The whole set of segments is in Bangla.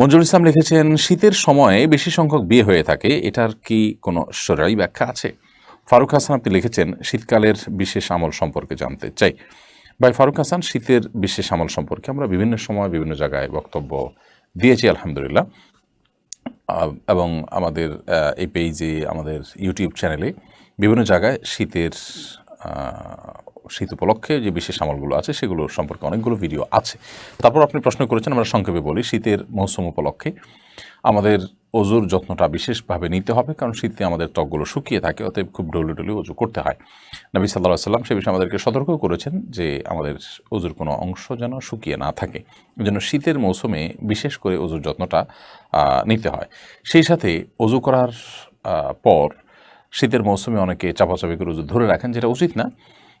মঞ্জুর ইসলাম লিখেছেন, শীতের সময়ে বেশি সংখ্যক বিয়ে হয়ে থাকে, এটার কি কোনো সরাই ব্যাখ্যা আছে? ফারুক হাসান আপনি লিখেছেন, শীতকালের বিশেষ আমল সম্পর্কে জানতে চাই। ভাই ফারুক হাসান, শীতের বিশেষ আমল সম্পর্কে আমরা বিভিন্ন সময় বিভিন্ন জায়গায় বক্তব্য দিয়েছি, আলহামদুলিল্লাহ। এবং আমাদের এই পেজে, আমাদের ইউটিউব চ্যানেলে বিভিন্ন জায়গায় শীতের শীত উপলক্ষে যে বিশেষ আমলগুলো আছে, সেগুলো সম্পর্কে অনেকগুলো ভিডিও আছে। তারপর আপনি প্রশ্ন করেছেন, আমরা সংক্ষেপে বলি, শীতের মৌসুম উপলক্ষে আমাদের অজুর যত্নটা বিশেষভাবে নিতে হবে, কারণ শীতে আমাদের ত্বকগুলো শুকিয়ে থাকে, অতএব খুব ডলে ডলে অজু করতে হয়। নবী সাল্লাহ সাল্লাম সে বিষয়ে আমাদেরকে সতর্ক করেছেন যে আমাদের অজুর কোনো অংশ যেন শুকিয়ে না থাকে, যেন শীতের মৌসুমে বিশেষ করে অজুর যত্নটা নিতে হয়। সেই সাথে অজু করার পর শীতের মৌসুমে অনেকে চাপাচাপি করে উজু ধরে রাখেন, যেটা উচিত না।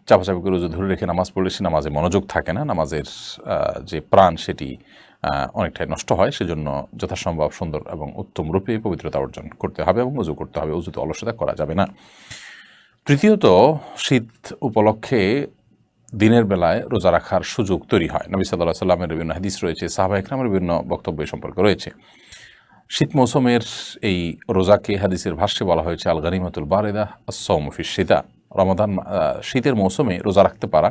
চাপাচাপি করে উজু ধরে রেখে নামাজ পড়লে সে নামাজে মনোযোগ থাকে না, নামাজের যে প্রাণ সেটি অনেকটাই নষ্ট হয়, সেজন্য যথাসম্ভব সুন্দর এবং উত্তম রূপে পবিত্রতা অর্জন করতে হবে এবং উজু করতে হবে উজুতে অলসতা করা যাবে না। তৃতীয়ত, শীত উপলক্ষে দিনের বেলায় রোজা রাখার সুযোগ তৈরি হয়। নবী সাল্লাহ সাল্লামের বিভিন্ন হাদিস রয়েছে, সাহাবা ইকরামের বিভিন্ন বক্তব্য সম্পর্কে রয়েছে। শীত মৌসুমের এই রোজাকে হাদিসের ভাষ্যে বলা হয়েছে আল গানিমাতুল বারেদা সৌমফিস সীতা রমাদান শীতের মৌসুমে রোজা রাখতে পারা,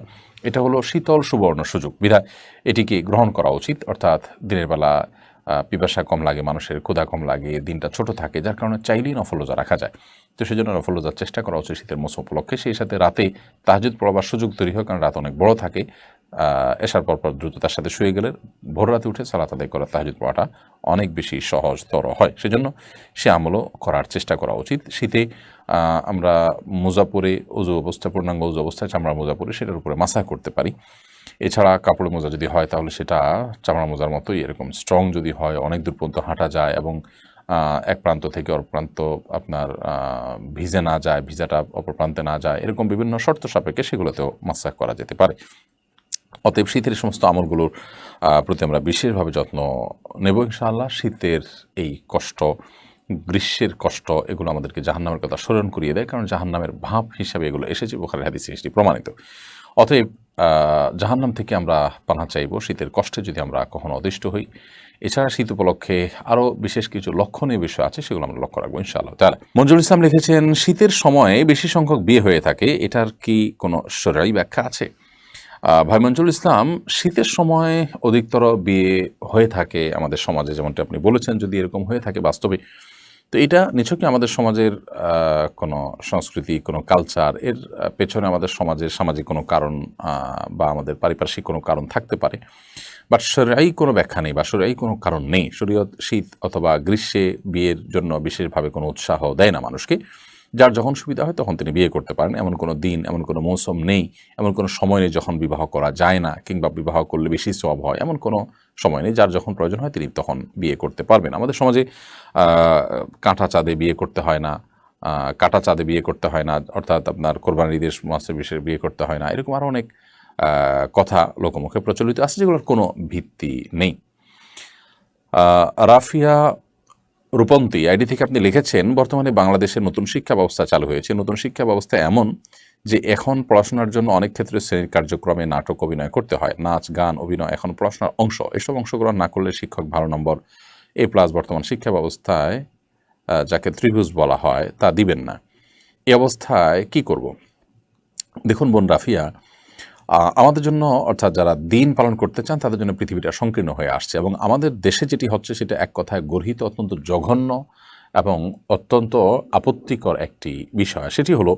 এটা হলো শীতল সুবর্ণ সুযোগ। বিধায় এটিকে গ্রহণ করা উচিত, অর্থাৎ দিনের বেলা পিপাসা কম লাগে, মানুষের ক্ষুধা কম লাগে, দিনটা ছোট থাকে, যার কারণে চাইলেই নফল রোজা রাখা যায়। তো সেই জন্য নফল রোজার চেষ্টা করা উচিত শীতের মৌসুম উপলক্ষে। সেই সাথে রাতে তাহাজুদ পড়বার সুযোগ তৈরি হয় কারণ রাত অনেক বড় থাকে এসার পর পর দ্রুত তার সাথে শুয়ে গেলে ভোর রাতে উঠে সালাত আদায় করা তাহাজুদ পড়াটা অনেক বেশি সহজতর হয়। সেজন্য সে আমলও করার চেষ্টা করা উচিত। শীতে আমরা মোজা উজু অবস্থা, পূর্ণাঙ্গ উজু অবস্থায় চামড়া মোজা পরে সেটার উপরে মাসা করতে পারি। এছাড়া কাপড় মোজা যদি হয় তাহলে সেটা চামড়া মোজার মতোই এরকম স্ট্রং যদি হয়, অনেক দূর পর্যন্ত হাঁটা যায় এবং এক প্রান্ত থেকে অপর প্রান্ত আপনার ভিজে না যায়, ভিজাটা অপর প্রান্তে না যায়, এরকম বিভিন্ন শর্ত সাপেক্ষে সেগুলোতেও মাসা করা যেতে পারে। অতএব শীতের সমস্ত আমলগুলোর প্রতি আমরা বিশেষভাবে যত্ন নেব ইনশাআল্লাহ। শীতের এই কষ্ট গ্রীষ্মের কষ্ট, এগুলো আমাদেরকে জাহান্নামের কথা স্মরণ করিয়ে দেয়। কারণ জাহান্নামের ভাব হিসাবে এগুলো এসেছে বোখারি হাদিসে এসেছি প্রমাণিত। অতএব জাহান্নাম থেকে আমরা পানা চাইব, শীতের কষ্টে যদি আমরা কখনো অদিষ্ট হই। এছাড়া শীত উপলক্ষে আরও বিশেষ কিছু লক্ষণীয় বিষয় আছে, সেগুলো আমরা লক্ষ্য রাখব, ইনশাআল্লাহ তাহলে মঞ্জুর ইসলাম লিখেছেন, শীতের সময়ে বেশি সংখ্যক বিয়ে হয়ে থাকে, এটার কি কোনো সরাই ব্যাখ্যা আছে? ভাই মঞ্জুর ইসলাম, শীতের সময় অধিকতর বিয়ে হয়ে থাকে আমাদের সমাজে। যেমনটি আপনি বলেছেন, যদি এরকম হয়ে থাকে বাস্তবে তো এটা নিছকই আমাদের সমাজের কোনো সংস্কৃতি, কোনো কালচার এর পেছনে আমাদের সমাজের সামাজিক কোনো কারণ বা আমাদের পারিপার্শ্বিক কোনো কারণ থাকতে পারে। বাট সরাই কোনো ব্যাখ্যা নেই বা সরাই কোনো কারণ নেই। শরীয়ত, শীত অথবা গ্রীষ্মে বিয়ের জন্য বিশেষভাবে কোনো উৎসাহ দেয় না মানুষকে। যার যখন সুবিধা হয় তখন তিনি বিয়ে করতে পারেন। এমন কোনো দিন, এমন কোনো মৌসুম নেই, এমন কোনো সময় নেই যখন বিবাহ করা যায় না কিংবা বিবাহ করলে বেশি সব হয়, এমন কোনো সময় নেই যার যখন প্রয়োজন হয় তিনি তখন বিয়ে করতে পারবেন। আমাদের সমাজে কাঁটা চাঁদে বিয়ে করতে হয় না কাটা চাঁদে বিয়ে করতে হয় না, অর্থাৎ আপনার কোরবানি ঈদের মাসে বিশেষ বিয়ে করতে হয় না, এরকম আরও অনেক কথা লোকমুখে প্রচলিত আছে যেগুলোর কোনো ভিত্তি নেই। রাফিয়া রূপন্তী, আইডি থেকে আপনি লিখেছেন, বর্তমানে বাংলাদেশের নতুন শিক্ষা ব্যবস্থা চালু হয়েছে। নতুন শিক্ষা ব্যবস্থা এমন যে এখন পড়াশোনার জন্য অনেক ক্ষেত্রে শ্রেণির কার্যক্রমে নাটক অভিনয় করতে হয়, নাচ, গান, অভিনয় এখন পড়াশোনার অংশ। এসব অংশগ্রহণ না করলে শিক্ষক ভালো নম্বর এ প্লাস বর্তমান শিক্ষা ব্যবস্থায় যাকে ত্রিভুজ বলা হয়, তা দিবেন না। এ অবস্থায় কি করব? দেখুন বোন রাফিয়া আমাদের জন্য, অর্থাৎ যারা দিন পালন করতে চান, তাদের জন্য পৃথিবীটা সংকীর্ণ হয়ে আসছে এবং আমাদের দেশে যেটি হচ্ছে সেটা এক কথায় গর্হিত, অত্যন্ত জঘন্য এবং অত্যন্ত আপত্তিকর একটি বিষয়। সেটি হলো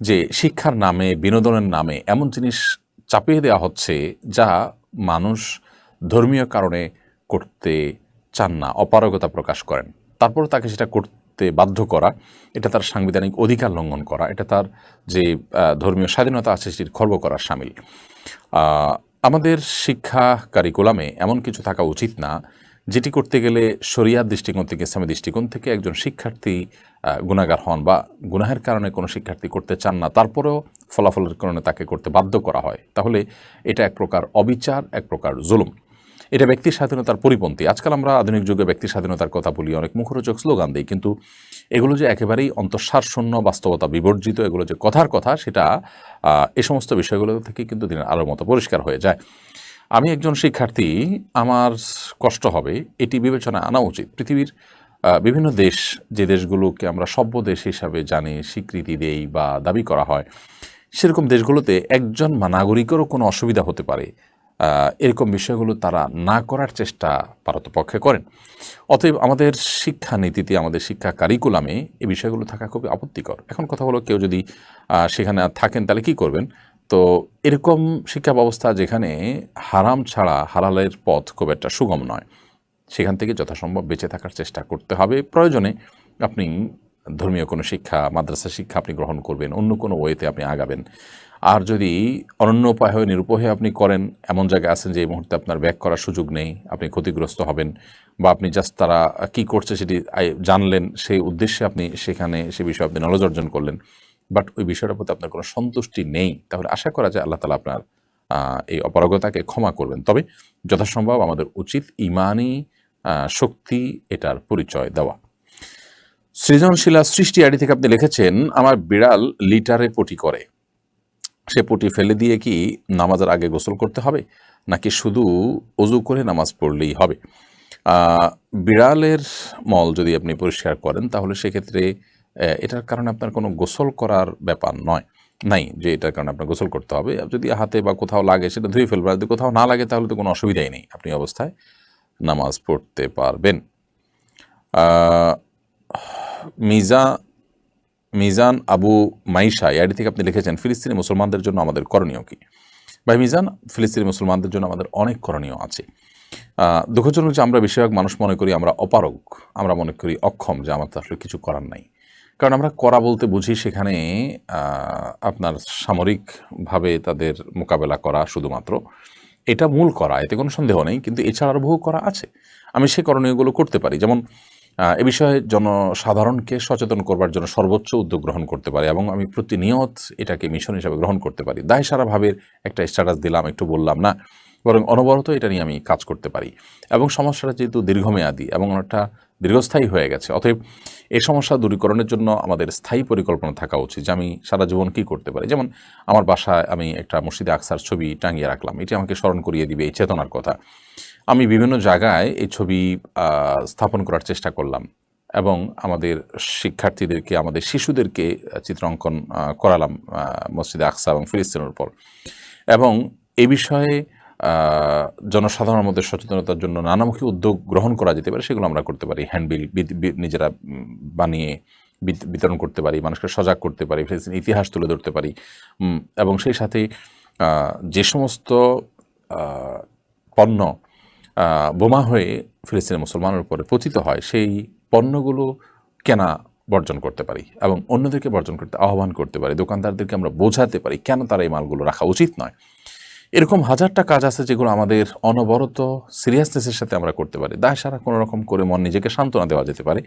যে শিক্ষার নামে, বিনোদনের নামে এমন জিনিস চাপিয়ে দেওয়া হচ্ছে যা মানুষ ধর্মীয় কারণে করতে চান না, অপারগতা প্রকাশ করেন। তারপর তাকে সেটা করতে বাধ্য করা, এটা তার সাংবিধানিক অধিকার লঙ্ঘন করা, এটা তার যে ধর্মীয় স্বাধীনতা আছে সেটির খর্ব করার সামিল। আমাদের শিক্ষা কারিকুলামে এমন কিছু থাকা উচিত না, যেটি করতে গেলে শরিয়ার দৃষ্টিকোণ থেকে, ইসলামী দৃষ্টিকোণ থেকে একজন শিক্ষার্থী গুণাগার হন বা গুনাহের কারণে কোনো শিক্ষার্থী করতে চান না, তারপরেও ফলাফলের কারণে তাকে করতে বাধ্য করা হয়, তাহলে এটা এক প্রকার অবিচার, এক প্রকার জুলুম। এটা ব্যক্তি স্বাধীনতার পরিপন্থী। আজকাল আমরা আধুনিক যুগে ব্যক্তি স্বাধীনতার কথা বলি, অনেক মুখরোচক স্লোগান দিই, কিন্তু এগুলো যে একেবারেই অন্তঃসার শূন্য বাস্তবতা বিবর্জিত, এগুলো যে কথার কথা, সেটা এ সমস্ত বিষয়গুলো থেকে কিন্তু দিনের আলোর মতো পরিষ্কার হয়ে যায়। আমি একজন শিক্ষার্থী, আমার কষ্ট হবে, এটি বিবেচনা আনা উচিত। পৃথিবীর বিভিন্ন দেশ, যে দেশগুলোকে আমরা সভ্য দেশ হিসাবে জানি, স্বীকৃতি দেই বা দাবি করা হয়, সেরকম দেশগুলোতে একজন নাগরিকেরও কোনো অসুবিধা হতে পারে। এরকম বিষয়গুলো তারা না করার চেষ্টা পারতপক্ষে করেন। অতএব আমাদের শিক্ষা নীতিতে আমাদের শিক্ষা কারিকুলামে এই বিষয়গুলো থাকা খুবই আপত্তিকর। এখন কথা হলো কেউ যদি সেখানে থাকেন তাহলে কি করবেন? তো এরকম শিক্ষা ব্যবস্থা যেখানে হারাম ছাড়া হালালের পথ খুব একটা সুগম নয়, সেখান থেকে যথাসম্ভব বেঁচে থাকার চেষ্টা করতে হবে। প্রয়োজনে আপনি ধর্মীয় কোনো শিক্ষা, মাদ্রাসা শিক্ষা আপনি গ্রহণ করবেন, অন্য কোনো ওয়েতে আপনি আগাবেন। আর যদি অনন্য উপায় হয়ে, নিরুপায় আপনি করেন, এমন জায়গায় আছেন যে এই মুহূর্তে আপনার ব্যাক করার সুযোগ নেই, আপনি ক্ষতিগ্রস্ত হবেন বা আপনি জাস্ট তারা কি করছে সেটি জানলেন, সেই উদ্দেশ্যে আপনি সেখানে সে বিষয়ে আপনি নলেজ অর্জন করলেন। বাট ওই বিষয়টার প্রতি আপনার কোনো সন্তুষ্টি নেই। তাহলে আশা করা যায় আল্লাহ তালা আপনার এই অপারগতাকে ক্ষমা করবেন। তবে যথাসম্ভব আমাদের উচিত ইমানি শক্তি, এটার পরিচয় দেওয়া। সৃজনশীলা সৃষ্টি আইডি থেকে আপনি লিখেছেন, আমার বিড়াল লিটারে পটি করে। সে পটি ফেলে দিয়ে কি নামাজের আগে গোসল করতে হবে? নাকি শুধু অজু করে নামাজ পড়লেই হবে? বিড়ালের মল যদি আপনি পরিষ্কার করেন, তাহলে সেক্ষেত্রে এটার কারণে আপনার কোনো গোসল করার ব্যাপার নয়। নাই, যে এটার কারণে আপনার গোসল করতে হবে। যদি হাতে বা কোথাও লাগে, সেটা ধুয়ে ফেলবে যদি কোথাও না লাগে, তাহলে তো কোনো অসুবিধাই নেই। আপনি অবস্থায় নামাজ পড়তে পারবেন। মিজা মিজান আবু মাইশা এআইডি থেকে আপনি লিখেছেন, ফিলিস্তিনি মুসলমানদের জন্য আমাদের করণীয় কি? ভাই মিজান, ফিলিস্তিনি মুসলমানদের জন্য আমাদের অনেক করণীয় আছে। দুঃখজনক যে আমরা বেশিরভাগ মানুষ মনে করি আমরা অপারগ, আমরা মনে করি অক্ষম, যে আমার তো আসলে কিছু করার নাই। কারণ আমরা করা বলতে বুঝি সেখানে আপনার সামরিকভাবে তাদের মোকাবেলা করা শুধুমাত্র। এটা মূল করা, এতে কোনো সন্দেহ নেই, কিন্তু এছাড়া আরও বহু করা আছে। আমি সে করণীয়গুলো করতে পারি। যেমন এ বিষয়ে জনসাধারণকে সচেতন করবার জন্য সর্বোচ্চ উদ্যোগ গ্রহণ করতে পারি এবং আমি প্রতিনিয়ত এটাকে মিশন হিসাবে গ্রহণ করতে পারি। দায় সারাভাবে একটা স্ট্যাটাস দিলাম, একটু বললাম না, বরং অনবরত এটা নিয়ে আমি কাজ করতে পারি। এবং সমস্যাটা যেহেতু দীর্ঘমেয়াদী এবং অনেকটা দীর্ঘস্থায়ী হয়ে গেছে, অতএব এই সমস্যা দূরীকরণের জন্য আমাদের স্থায়ী পরিকল্পনা থাকা উচিত যে আমি সারা জীবন কী করতে পারি। যেমন আমার বাসায় আমি একটা মসজিদে আকসার ছবি টাঙিয়ে রাখলাম, এটি আমাকে স্মরণ করিয়ে দিবে এই চেতনার কথা। আমি বিভিন্ন জায়গায় এই ছবি স্থাপন করার চেষ্টা করলাম এবং আমাদের শিক্ষার্থীদেরকে, আমাদের শিশুদেরকে চিত্রাঙ্কন করালাম মসজিদে আকসা এবং ফিলিস্তিনের উপর। এবং এ বিষয়ে জনসাধারণের মধ্যে সচেতনতার জন্য নানামুখী উদ্যোগ গ্রহণ করা যেতে পারে, সেগুলো আমরা করতে পারি। হ্যান্ডবিল নিজেরা বানিয়ে বিত- বিতরণ করতে পারি, মানুষকে সজাগ করতে পারি ফিলিস্তিনের ইতিহাস তুলে ধরতে পারি। এবং সেই সাথে যে সমস্ত পণ্য বোমা হয়ে ফিলিস্তিনের মুসলমানের উপরে পতিত হয়, সেই পণ্যগুলো কেনা বর্জন করতে পারি এবং অন্যদেরকে বর্জন করতে, আহ্বান করতে পারি, দোকানদারদেরকে আমরা বোঝাতে পারি কেন তারা এই মালগুলো রাখা উচিত নয়। এরকম হাজারটা কাজ আছে যেগুলো আমাদের অনবরত সিরিয়াসনেসের সাথে আমরা করতে পারি। দায় সারা কোনো রকম করে মন নিজেকে সান্ত্বনা দেওয়া যেতে পারে।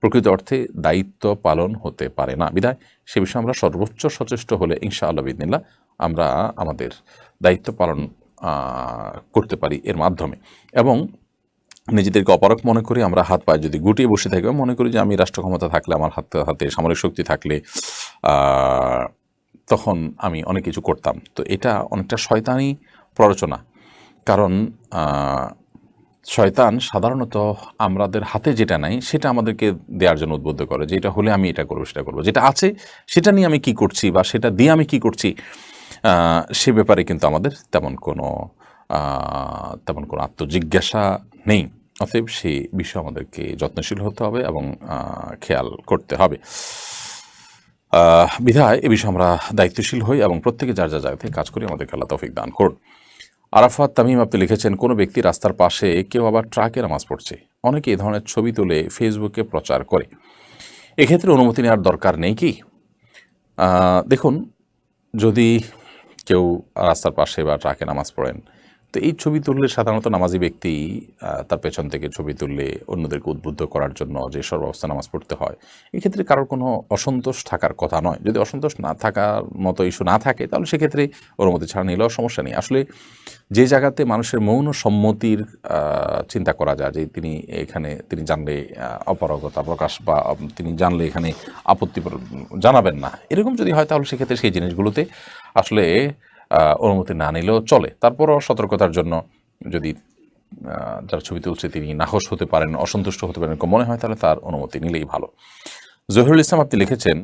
প্রকৃত অর্থে দায়িত্ব পালন হতে পারে না। বিদায়, সে বিষয়ে আমরা সর্বোচ্চ সচেষ্ট হলে ইনশাআল্লাহ বিদিনিল্লা আমরা আমাদের দায়িত্ব পালন করতে পারি এর মাধ্যমে। এবং নিজেদেরকে অপারক মনে করি, আমরা হাত পায়ে যদি গুটিয়ে বসে থাকি, মনে করি যে আমি রাষ্ট্র ক্ষমতা থাকলে, আমার হাত, হাতে সামরিক শক্তি থাকলে তখন আমি অনেক কিছু করতাম। তো এটা অনেকটা শয়তানি প্ররোচনা। কারণ শয়তান সাধারণত আমাদের হাতে যেটা নাই, সেটা আমাদেরকে দেওয়ার জন্য উদ্বুদ্ধ করে যে এটা হলে আমি এটা করব, সেটা করব। যেটা আছে, সেটা নিয়ে আমি কি করছি বা সেটা দিয়ে আমি কি করছি সে ব্যাপারে কিন্তু আমাদের তেমন কোনো তেমন কোনো আত্মজিজ্ঞাসা নেই। অতএব সেই বিষয়ে আমাদেরকে যত্নশীল হতে হবে এবং খেয়াল করতে হবে। বিধায় এ বিষয়ে আমরা দায়িত্বশীল হই এবং প্রত্যেকে যার যা জায়গা থেকে কাজ করি আমাদেরকে আল্লাহ তৌফিক দান করুন। আরাফাত তামিম আপনি লিখেছেন, কোনো ব্যক্তি রাস্তার পাশে কেউ আবার ট্রাকে নামাজ পড়ছে। অনেকে এই ধরনের ছবি তুলে ফেসবুকে প্রচার করে। এক্ষেত্রে অনুমতি নেওয়ার দরকার নেই কি? দেখুন, যদি কেউ রাস্তার পাশে বা ট্রাকে নামাজ পড়েন। তো এই ছবি তুললে সাধারণত নামাজি ব্যক্তি তার পেছন থেকে ছবি তুললে অন্যদেরকে উদ্বুদ্ধ করার জন্য যে সর্বাবস্থা নামাজ পড়তে হয়, এক্ষেত্রে কারোর কোনো অসন্তোষ থাকার কথা নয়। যদি অসন্তোষ না থাকার মতো ইস্যু না থাকে, তাহলে সেক্ষেত্রে অনুমতি ছাড়া নিলেও সমস্যা নেই। আসলে যে জায়গাতে মানুষের মৌন সম্মতির চিন্তা করা যায় যে তিনি এখানে, তিনি জানলে অপারগতা প্রকাশ বা তিনি জানলে এখানে আপত্তি জানাবেন না। এরকম যদি হয় তাহলে সেক্ষেত্রে সেই জিনিসগুলোতে আসলে অনুমতি না নিলেও চলে। তারপরও সতর্কতার জন্য যদি যার ছবি তুলছে তিনি নাহস হতে পারেন, অসন্তুষ্ট হতে পারেন মনে হয়, তাহলে তার অনুমতি নিলেই ভালো। জহিরুল ইসলাম আপনি লিখেছেন